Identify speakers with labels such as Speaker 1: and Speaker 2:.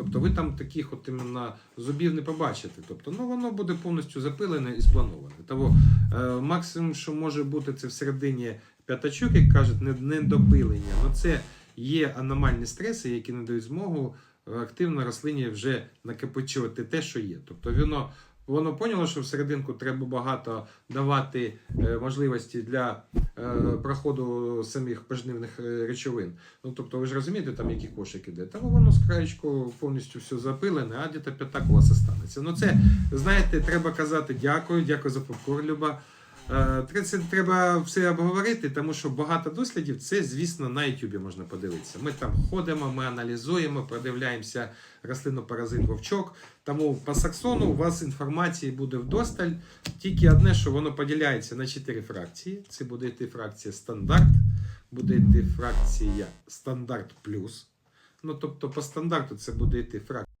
Speaker 1: Тобто ви там таких от іменно зубів не побачите. Тобто, ну воно буде повністю запилене і сплановане. Тому е, максимум, що може бути, це всередині п'ятачок, як кажуть, не, недопилення. Ну це є аномальні стреси, які не дають змогу е, активно рослині вже накопичувати те, що є. Тобто воно. Воно поняло, що всерединку треба багато давати е, можливості для проходу самих пожнивних е, речовин. Ну тобто, ви ж розумієте, там який кошик іде. Там воно з краєчку повністю все запилене, а діта п'ятак у вас останеться. Ну це знаєте, треба казати дякую, дякую за попкорн, Люба. Е, Це треба все обговорити, тому що багато дослідів це, звісно, на YouTube можна подивитися. Ми там ходимо, ми аналізуємо, продивляємося рослину паразит вовчок. Тому по саксону у вас інформації буде вдосталь. Тільки одне, що воно поділяється на чотири фракції. Це буде йти фракція стандарт, буде йти фракція стандарт плюс. Ну тобто по стандарту це буде йти фракція.